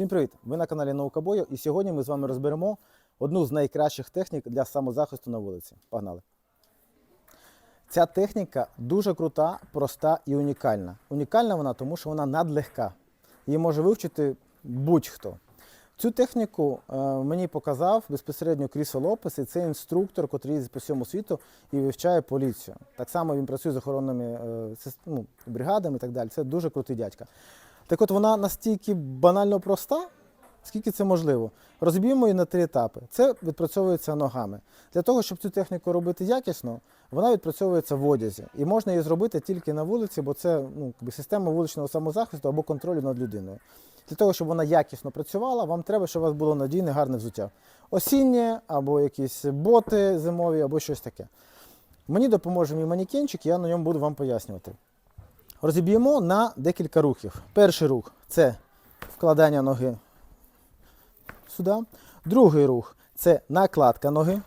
Всім привіт! Ви на каналі Наука Бою, і сьогодні ми з вами розберемо одну з найкращих технік для самозахисту на вулиці. Погнали! Ця техніка дуже крута, проста і унікальна. Унікальна вона, тому що вона надлегка. Її може вивчити будь-хто. Цю техніку е, мені показав безпосередньо Крісо Лопес, і це інструктор, який їздить по всьому світу і вивчає поліцію. Так само він працює з охоронними е, ну, бригадами і так далі. Це дуже крутий дядька. Так от вона настільки банально проста, скільки це можливо. Розб'ємо її на три етапи. Це відпрацьовується ногами. Для того, щоб цю техніку робити якісно, вона відпрацьовується в одязі. І можна її зробити тільки на вулиці, бо це ну, система вуличного самозахисту або контролю над людиною. Для того, щоб вона якісно працювала, вам треба, щоб у вас було надійне, гарне взуття. Осіннє, або якісь боти зимові, або щось таке. Мені допоможе мій манекенчик, я на ньому буду вам пояснювати. Розіб'ємо на декілька рухів. Перший рух це вкладання ноги сюди. Другий рух це накладка ноги.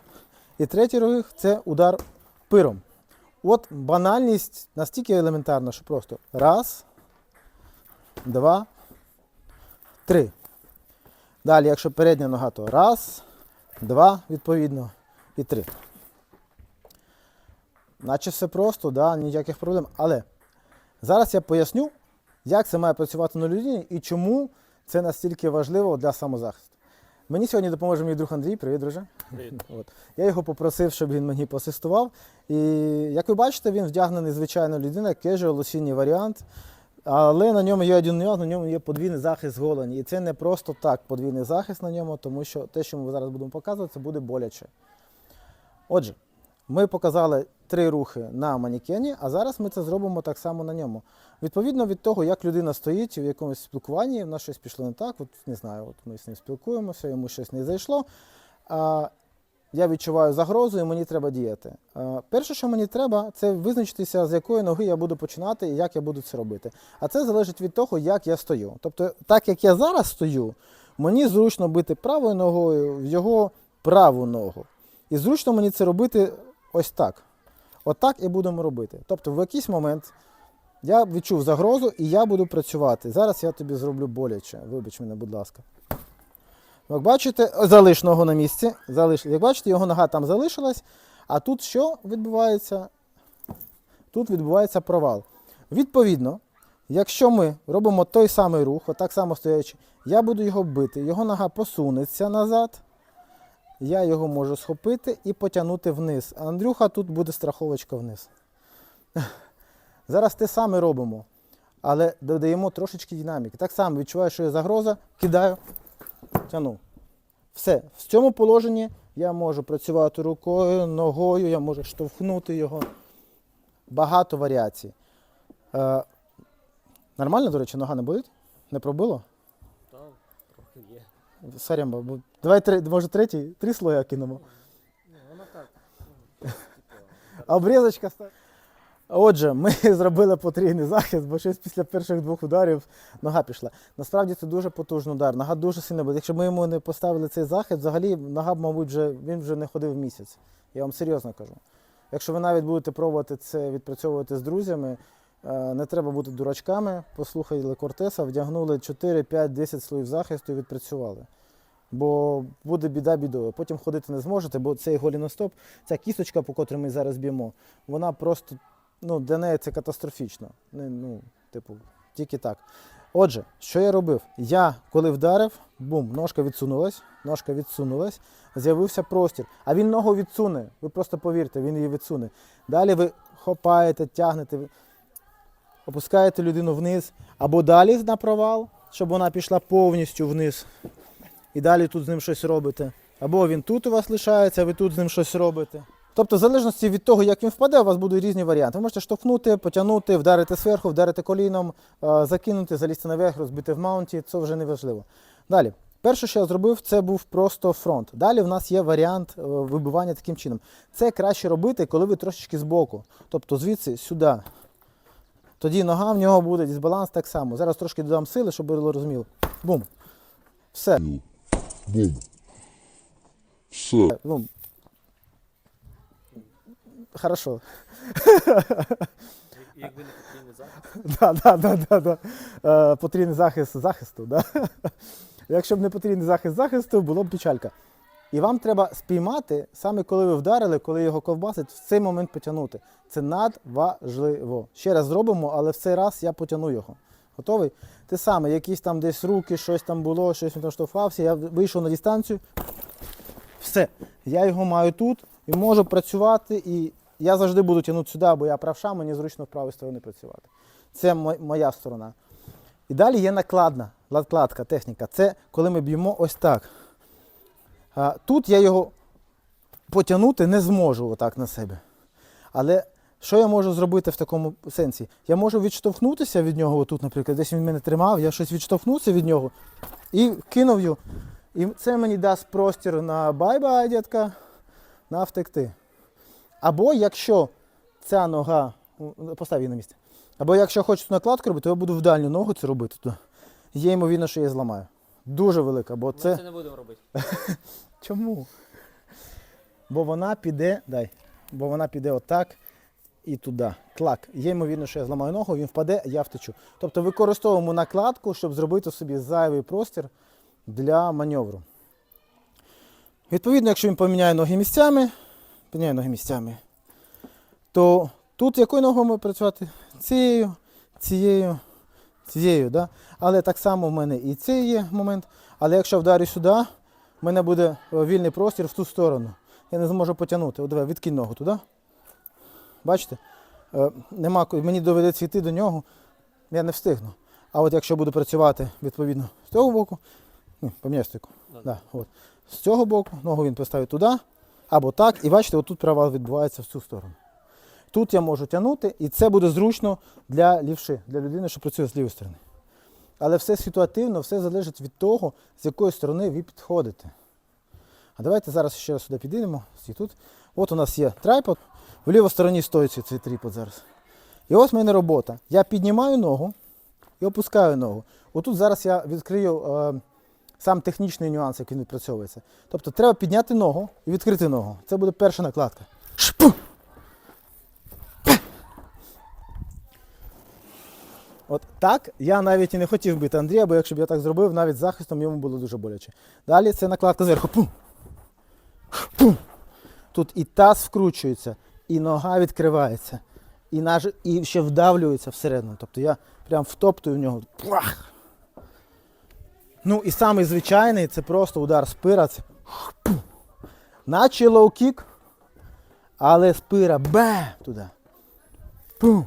І третій рух це удар пиром. От банальність настільки елементарна, що просто раз, два, три. Далі, якщо передня нога, то раз, два, відповідно, і три. Наче все просто, да, ніяких проблем. Але зараз я поясню, як це має працювати на людині і чому це настільки важливо для самозахисту. Мені сьогодні допоможе мій друг Андрій. Привіт, друже. От. Я його попросив, щоб він мені посистував. І як ви бачите, він вдягнений звичайно людина, кежуал, осінній варіант. Але на ньому є один нюанс, на ньому є подвійний захист голені. І це не просто так подвійний захист на ньому, тому що те, що ми зараз будемо показувати, це буде боляче. Отже, ми показали три рухи на манекені, а зараз ми це зробимо так само на ньому. Відповідно від того, як людина стоїть в якомусь спілкуванні, в нас щось пішло не так, от не знаю, от ми з ним спілкуємося, йому щось не зайшло. А, я відчуваю загрозу і мені треба діяти. А, перше, що мені треба, це визначитися, з якої ноги я буду починати і як я буду це робити. А це залежить від того, як я стою. Тобто, так як я зараз стою, мені зручно бити правою ногою в його праву ногу. І зручно мені це робити ось так. Отак і будемо робити. Тобто, в якийсь момент я відчув загрозу і я буду працювати. Зараз я тобі зроблю боляче. Вибач мене, будь ласка. Як бачите, залиш ногу на місці. Залиш. Як бачите, його нога там залишилась. А тут що відбувається? Тут відбувається провал. Відповідно, якщо ми робимо той самий рух, отак само стоячи, я буду його бити, його нога посунеться назад. Я його можу схопити і потягнути вниз. Андрюха тут буде страховочка вниз. Зараз те саме робимо, але додаємо трошечки динаміки. Так само відчуваю, що є загроза, кидаю, тяну. Все. В цьому положенні я можу працювати рукою, ногою, я можу штовхнути його. Багато варіацій. Е, нормально, до речі, нога не болить? Не пробило? Так, трохи є. Сарямба, давай три, може третій, три слоя кинемо. Ну, воно так. типу, обрізочка ста- Отже, ми зробили потрійний захист, бо щось після перших двох ударів нога пішла. Насправді це дуже потужний удар. Нога дуже сильно буде. Якщо ми йому не поставили цей захист, взагалі нога, б, мабуть, вже, він вже не ходив місяць. Я вам серйозно кажу. Якщо ви навіть будете пробувати це відпрацьовувати з друзями, не треба бути дурачками. Послухали Кортеса, вдягнули 4, 5, 10 слоїв захисту і відпрацювали. Бо буде біда бідою. Потім ходити не зможете, бо цей голіностоп, ця кісточка, по котрій ми зараз б'ємо, вона просто ну, для неї це катастрофічно. Ну, типу, тільки так. Отже, що я робив? Я, коли вдарив, бум, ножка відсунулась, ножка відсунулась, з'явився простір. А він ногу відсуне. Ви просто повірте, він її відсуне. Далі ви хопаєте, тягнете, опускаєте людину вниз, або далі на провал, щоб вона пішла повністю вниз. І далі тут з ним щось робите. Або він тут у вас лишається, а ви тут з ним щось робите. Тобто, в залежності від того, як він впаде, у вас будуть різні варіанти. Ви можете штовхнути, потягнути, вдарити зверху, вдарити коліном, е, закинути, залізти наверх, розбити в маунті, це вже не важливо. Далі. Перше, що я зробив, це був просто фронт. Далі в нас є варіант е, вибивання таким чином. Це краще робити, коли ви трошечки збоку. Тобто звідси сюди. Тоді нога в нього буде дисбаланс так само. Зараз трошки додам сили, щоб було розуміло. Бум. Все. Бум. Все. Ну, хорошо. Якби не потрібний захист. Да, да, да, да, да. Е, потрібний захист захисту. Да? Якщо б не потрібний захист захисту, було б печалька. І вам треба спіймати, саме коли ви вдарили, коли його ковбасить, в цей момент потягнути. Це надважливо. Ще раз зробимо, але в цей раз я потягну його. Готовий? Те саме, якісь там десь руки, щось там було, щось він там штовхався, я вийшов на дистанцію. Все. Я його маю тут і можу працювати, і я завжди буду тягнути сюди, бо я правша, мені зручно в правій стороні працювати. Це моя сторона. І далі є накладна, накладка, техніка. Це коли ми б'ємо ось так. Тут я його потягнути не зможу отак на себе. Але що я можу зробити в такому сенсі? Я можу відштовхнутися від нього, отут, наприклад, десь він мене тримав, я щось відштовхнувся від нього і кинув його. І це мені дасть простір на бай-бай, дітка, на втекти. Або якщо ця нога, постав її на місце. Або якщо хочу накладку робити, то я буду в дальню ногу це робити. То є ймовірно, що я зламаю. Дуже велика, бо Ми це. це не будемо робити. Чому? Бо вона піде, дай, бо вона піде отак і туди. Клак. Є ймовірно, що я зламаю ногу, він впаде, я втечу. Тобто використовуємо накладку, щоб зробити собі зайвий простір для маневру. Відповідно, якщо він поміняє ноги місцями, поміняє ноги місцями, то тут якою ногою ми працювати? Цією, цією, цією. Да? Але так само в мене і цей є момент. Але якщо вдарю сюди, в мене буде е, вільний простір в ту сторону. Я не зможу потягнути. От давай, відкинь ногу туди. Бачите? Е, Нема, мені доведеться йти до нього, я не встигну. А от якщо буду працювати відповідно з цього боку, ні, поміняй стойку. Да. Да, от. З цього боку ногу він поставить туди, або так. І бачите, отут провал відбувається в цю сторону. Тут я можу тягнути, і це буде зручно для лівши, для людини, що працює з лівої сторони. Але все ситуативно, все залежить від того, з якої сторони ви підходите. А давайте зараз ще раз сюди підійдемо. Тут. От у нас є трайпод. В лівій стороні стоїть цей- трипод зараз. І ось в мене робота. Я піднімаю ногу і опускаю ногу. Отут зараз я відкрию е, сам технічний нюанс, як він відпрацьовується. Тобто треба підняти ногу і відкрити ногу. Це буде перша накладка. Шпу! От так я навіть і не хотів бити Андрія, бо якщо б я так зробив, навіть захистом йому було дуже боляче. Далі це накладка зверху. Пум. Пум. Тут і таз вкручується, і нога відкривається, і, наж... і ще вдавлюється всередину. Тобто я прям втоптую в нього. Плах! Ну і самий звичайний це просто удар спира. Це... Наче лоу-кік, але спира бе туди. Пум.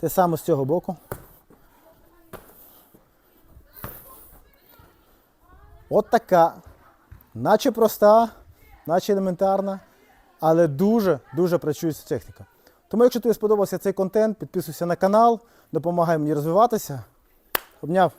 Те саме з цього боку. От така, наче проста, наче елементарна, але дуже-дуже працюється техніка. Тому, якщо тобі сподобався цей контент, підписуйся на канал, допомагай мені розвиватися. Обняв.